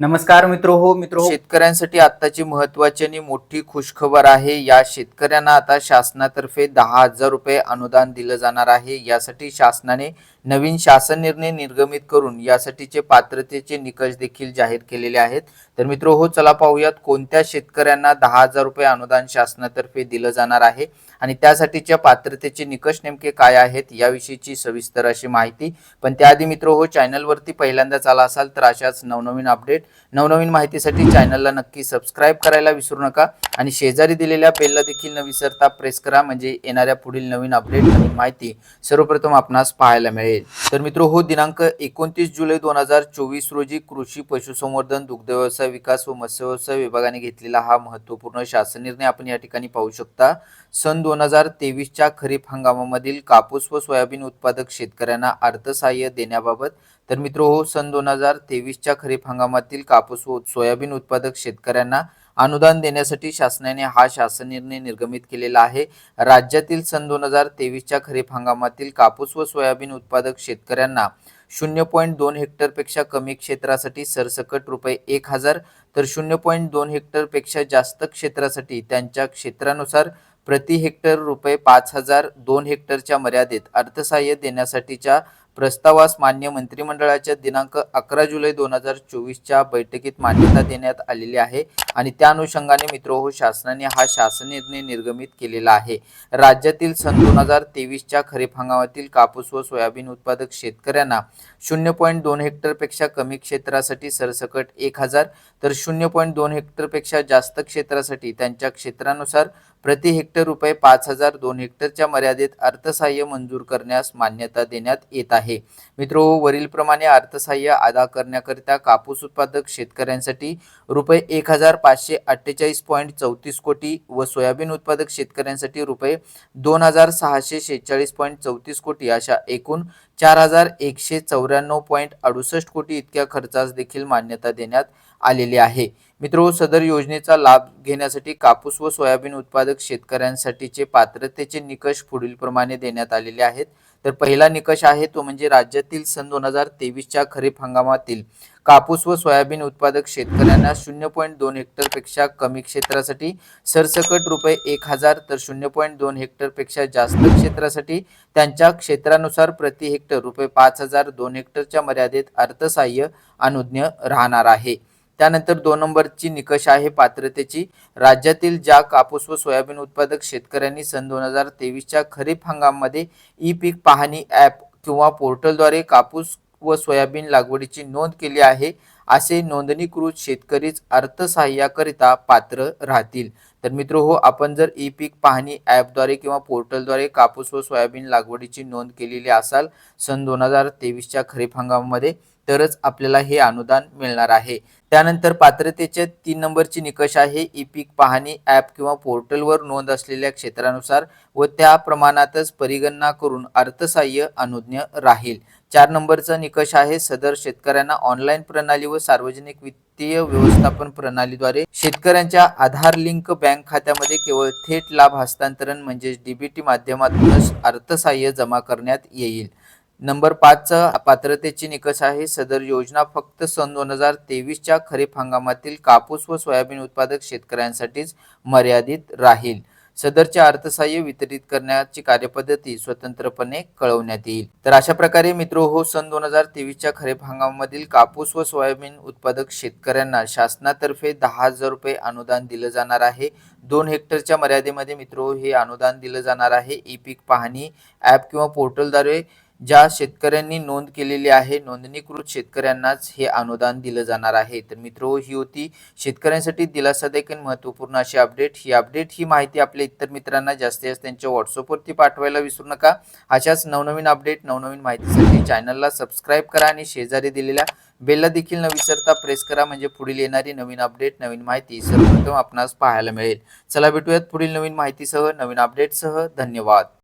नमस्कार मित्र हो मित्र. हो शेतकऱ्यांसाठी आताची महत्वाची आणि मोठी खुशखबर आहे या शेतकऱ्यांना आता शासनातर्फे दहा हजार रुपये अनुदान दिलं जाणार आहे. यासाठी शासनाने नवीन शासन निर्णय निर्गमित करून यासाठीचे पात्रतेचे निकष देखील जाहीर केलेले आहेत. तर मित्र हो चला पाहूयात कोणत्या शेतकऱ्यांना दहा हजार रुपये अनुदान शासनातर्फे दिलं जाणार आहे आणि त्यासाठीच्या पात्रतेचे निकष नेमके काय आहेत याविषयीची सविस्तर अशी माहिती. पण त्याआधी मित्र हो चॅनलवरती पहिल्यांदाच आला असाल तर अशाच नवनवीन अपडेट नवनवीन माहितीसाठी चॅनलला नक्की सबस्क्राईब करायला विसरू नका. आणि शेजारी दिलेल्या बेलला देखील न विसरता प्रेस करा म्हणजे येणाऱ्या पुढील नवीन अपडेट आणि माहिती सर्वप्रथम आपणास पाहायला मिळेल. तर मित्र हो दिनांक एकोणतीस जुलै दोन हजार चोवीस रोजी कृषी पशुसंवर्धन दुग्धव्यवसाय विकास व मत्स्यव्यवसाय विभागाने घेतलेला हा महत्त्वपूर्ण शासन निर्णय आपण या ठिकाणी पाहू शकता. सन दोन हजार तेवीसच्या खरीप हंगामामधील कापूस व सोयाबीन उत्पादक शेतकऱ्यांना अर्थसहाय्य देण्याबाबत तर मित्र हो सन दोन हजार तेवीसच्या खरीप हंगामातील कापूस व सोयाबीन उत्पादक शेतकऱ्यांना अनुदान देण्यासाठी शासनाने हा शासन निर्णय निर्गमित केलेला आहे. राज्यातील सन दोन हजार तेवीसच्या खरीप हंगामातील कापूस व सोयाबीन उत्पादक शेतकऱ्यांना शून्य पॉईंट दोन हेक्टरपेक्षा कमी क्षेत्रासाठी सरसकट रुपये एक हजार तर शून्य पॉईंट दोन हेक्टरपेक्षा जास्त क्षेत्रासाठी त्यांच्या क्षेत्रानुसार प्रति हेक्टर रुपये पाच हजार दोन हेक्टरच्या मर्यादेत अर्थसहाय्य देण्यासाठीच्या प्रस्तावास मान्य मंत्रिमंडळाच्या दिनांक अकरा जुलै दोन हजार चोवीसच्या बैठकीत मान्यता देण्यात आलेली आहे आणि त्या अनुषंगाने मित्र हो शासनाने हा शासन निर्णय निर्गमित केलेला आहे. राज्यातील सन दोन हजार तेवीसच्या खरीप हंगामातील कापूस व सोयाबीन उत्पादक शेतकऱ्यांना शून्य पॉईंट दोन हेक्टरपेक्षा कमी क्षेत्रासाठी सरसकट एक हजार तर शून्य पॉईंट दोन हेक्टरपेक्षा जास्त क्षेत्रासाठी त्यांच्या क्षेत्रानुसार प्रति हेक्टर रुपये पाच हजार दोन हेक्टरच्या मर्यादेत अर्थसहाय्य मंजूर करण्यास मान्यता देण्यात येत आहे. मित्र वरीलप्रमाणे अर्थसहाय्य अदा करण्याकरिता कापूस उत्पादक शेतकऱ्यांसाठी रुपये एक हजार पाचशे अठ्ठेचाळीस पॉईंट चौतीस कोटी व सोयाबीन उत्पादक शेतकऱ्यांसाठी रुपये दोन हजार सहाशे शेहेचाळीस पॉईंट चौतीस कोटी अशा एकूण चार हजार एकशे चौऱ्याण्णव पॉईंट अडुसष्ट कोटी इतक्या खर्चास देखील मान्यता देण्यात आलेली आहे. मित्रो सदर योजनेचा लाभ घेण्यासाठी कापूस व सोयाबीन उत्पादक शेतकऱ्यांसाठीचे पात्रतेचे निकष पुढीलप्रमाणे देण्यात आलेले आहेत. तर पहिला निकष आहे तो म्हणजे राज्यातील सन दोन हजार तेवीसच्या खरीप हंगामातील कापूस व सोयाबीन उत्पादक शेतकऱ्यांना शून्य पॉईंट दोन हेक्टरपेक्षा कमी क्षेत्रासाठी सरसकट रुपये एक हजार तर शून्य पॉईंट दोन हेक्टरपेक्षा जास्त क्षेत्रासाठी त्यांच्या क्षेत्रानुसार प्रति हेक्टर रुपये पाच हजार दोन हेक्टरच्या मर्यादेत अर्थसहाय्य अनुज्ञ राहणार आहे. त्यानंतर दोन नंबरची निकष आहे पात्रतेची. राज्यातील ज्या कापूस व सोयाबीन उत्पादक शेतकऱ्यांनी सन दोन हजार तेवीसच्या खरीप हंगामामध्ये ई पीक पाहणी ॲप किंवा पोर्टलद्वारे कापूस व सोयाबीन लागवडीची नोंद केली आहे. असे नोंदणीकृत शेतकरीच अर्थसहाय्याकरिता पात्र राहतील. तर मित्र हो आपण जर ई पीक पाहणी ॲपद्वारे किंवा पोर्टलद्वारे कापूस व सोयाबीन लागवडीची नोंद केलेली असाल सन दोन हजार तेवीसच्या खरीप हंगामामध्ये तरच आपल्याला हे अनुदान मिळणार आहे. त्यानंतर पात्रतेचे तीन नंबरची निकष आहे. ई पीक पाहणी ॲप किंवा पोर्टलवर नोंद असलेल्या क्षेत्रानुसार व त्या प्रमाणातच परिगणना करून अर्थसहाय्य अनुज्ञ राहील. चार नंबरचा निकष आहे. सदर शेतकऱ्यांना ऑनलाईन प्रणाली व सार्वजनिक वित्तीय व्यवस्थापन प्रणालीद्वारे शेतकऱ्यांच्या आधार लिंक बँक खात्यामध्ये केवळ थेट लाभ हस्तांतरण म्हणजेच डीबीटी माध्यमातूनच अर्थसहाय्य जमा करण्यात येईल. नंबर पाचचा पात्रतेचे निकष आहे. सदर योजना फक्त सन दोन हजार तेवीसच्या खरीप हंगामातील कापूस व सोयाबीन उत्पादक शेतकऱ्यांसाठीच मर्यादित राहील. सदरचे अर्थसहाय्य वितरित करण्याची कार्यपद्धती स्वतंत्रपणे कळवण्यात येईल. तर अशा प्रकारे मित्र हो सन दोन हजार तेवीसच्या खरीप हंगामामधील कापूस व सोयाबीन उत्पादक शेतकऱ्यांना शासनातर्फे दहा हजार रुपये अनुदान दिलं जाणार आहे. दोन हेक्टरच्या मर्यादेमध्ये मित्र हे अनुदान दिलं जाणार आहे. ई पीक पाहणी ॲप किंवा पोर्टलद्वारे ज्या शेतकऱ्यांनी नोंद केलेली आहे नोंदणीकृत शेतकऱ्यांनाच हे अनुदान दिलं जाणार आहे. तर मित्र ही होती शेतकऱ्यांसाठी दिलासा आणि महत्त्वपूर्ण अशी अपडेट ही अपडेट ही माहिती आपल्या इतर मित्रांना जास्तीत जास्त त्यांच्या व्हॉट्सअपवरती पाठवायला विसरू नका. अशाच नवनवीन अपडेट नवनवीन माहितीसाठी चॅनलला सबस्क्राईब करा आणि शेजारी दिलेल्या बेलला देखील न विसरता प्रेस करा. म्हणजे पुढील येणारी नवीन अपडेट नवीन माहिती सर्वप्रथम आपणास पाहायला मिळेल. चला भेटूयात पुढील नवीन माहितीसह नवीन अपडेटसह धन्यवाद.